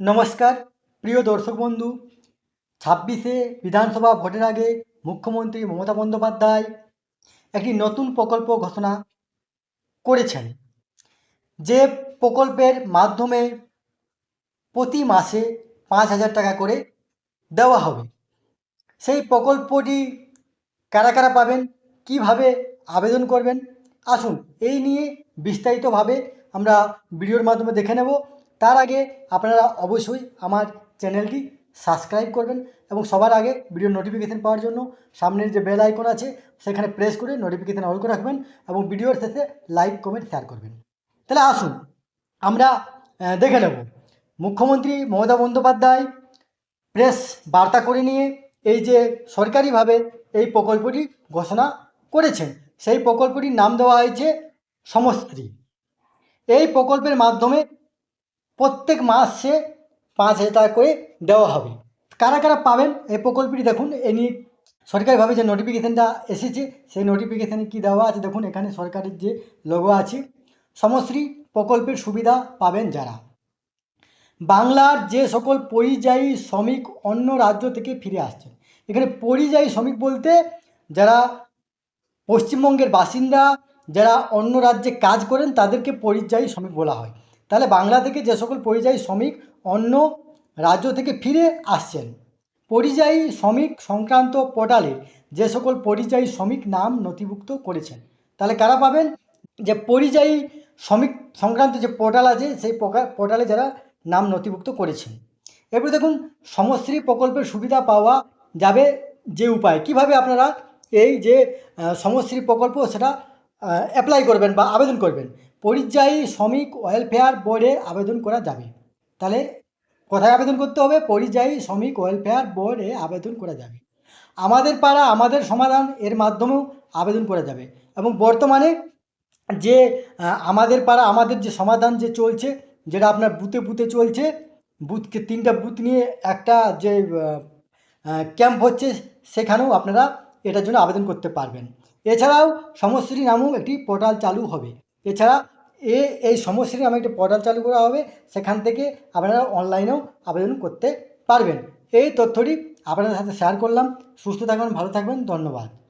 নমস্কার, প্রিয় দর্শক বন্ধু। ছাব্বিশে বিধানসভা ভোটের আগে মুখ্যমন্ত্রী মমতা বন্দ্যোপাধ্যায় একটি নতুন প্রকল্প ঘোষণা করেছেন, যে প্রকল্পের মাধ্যমে প্রতি মাসে পাঁচ হাজার টাকা করে দেওয়া হবে। সেই প্রকল্পটি কারা কারা পাবেন, কীভাবে আবেদন করবেন, আসুন এই নিয়ে বিস্তারিতভাবে আমরা ভিডিওর মাধ্যমে দেখে নেব। তার আগে আপনারা অবশ্যই আমার চ্যানেলটি সাবস্ক্রাইব করবেন এবং সবার আগে ভিডিও নোটিফিকেশান পাওয়ার জন্য সামনের যে বেল আইকন আছে, সেখানে প্রেস করে নোটিফিকেশান অল করে রাখবেন এবং ভিডিওর শেষে লাইক কমেন্ট শেয়ার করবেন। তাহলে আসুন, আমরা দেখে নেব। মুখ্যমন্ত্রী মমতা বন্দ্যোপাধ্যায় প্রেস বার্তা করে নিয়ে এই যে সরকারিভাবে এই প্রকল্পটি ঘোষণা করেছেন, সেই প্রকল্পটির নাম দেওয়া হয়েছে সমস্ত্রী এই প্রকল্পের মাধ্যমে প্রত্যেক মাসে পাঁচ হাজার টাকা করে দেওয়া হবে। কারা কারা পাবেন এই প্রকল্পটি দেখুন, এ নিয়ে সরকারিভাবে যে নোটিফিকেশানটা এসেছে, সেই নোটিফিকেশানে কী দেওয়া আছে দেখুন, এখানে সরকারের যে লোগো আছে। সমশ্রী প্রকল্পের সুবিধা পাবেন যারা। বাংলার যে সকল পরিযায়ী শ্রমিক অন্য রাজ্য থেকে ফিরে আসছেন। এখানে পরিযায়ী শ্রমিক বলতে যারা পশ্চিমবঙ্গের বাসিন্দা, যারা অন্য রাজ্যে কাজ করেন, তাদেরকে পরিযায়ী শ্রমিক বলা হয়। তাহলে বাংলা থেকে যে সকল পরিযায়ী শ্রমিক অন্য রাজ্য থেকে ফিরে আসছেন, পরিযায়ী শ্রমিক সংক্রান্ত পোর্টালে যে সকল পরিযায়ী শ্রমিক নাম নথিভুক্ত করেছেন, তাহলে কারা পাবেন? যে পরিযায়ী শ্রমিক সংক্রান্ত যে পোর্টাল আছে, সেই পোর্টালে যারা নাম নথিভুক্ত করেছেন। এরপরে দেখুন, সমশ্রী প্রকল্পের সুবিধা পাওয়া যাবে যে উপায়? কীভাবে আপনারা এই যে সমশ্রী প্রকল্প সেটা অ্যাপ্লাই করবেন বা আবেদন করবেন? পরিযায়ী শ্রমিক ওয়েলফেয়ার বোর্ডে আবেদন করা যাবে। তাহলে কোথায় আবেদন করতে হবে? পরিযায়ী শ্রমিক ওয়েলফেয়ার বোর্ডে আবেদন করা যাবে। আমাদের পাড়া, আমাদের সমাধান এর মাধ্যমেও আবেদন করা যাবে। এবং বর্তমানে যে আমাদের পাড়া, আমাদের যে সমাধান যে চলছে, যেটা আপনার বুথে বুথে চলছে, বুথকে তিনটা বুথ নিয়ে একটা যে ক্যাম্প হচ্ছে, সেখানেও আপনারা এটার জন্য আবেদন করতে পারবেন। এছাড়াও সমশ্রী নামেও একটি পোর্টাল চালু হবে। এছাড়া এ, এই সমস্যাটি আমি একটা পোর্টাল চালু করা হবে। সেখান থেকে আপনারা অনলাইনেও আবেদন করতে পারবেন। এই তথ্যটি আপনাদের সাথে শেয়ার করলাম। সুস্থ থাকবেন ভালো থাকবেন, ধন্যবাদ।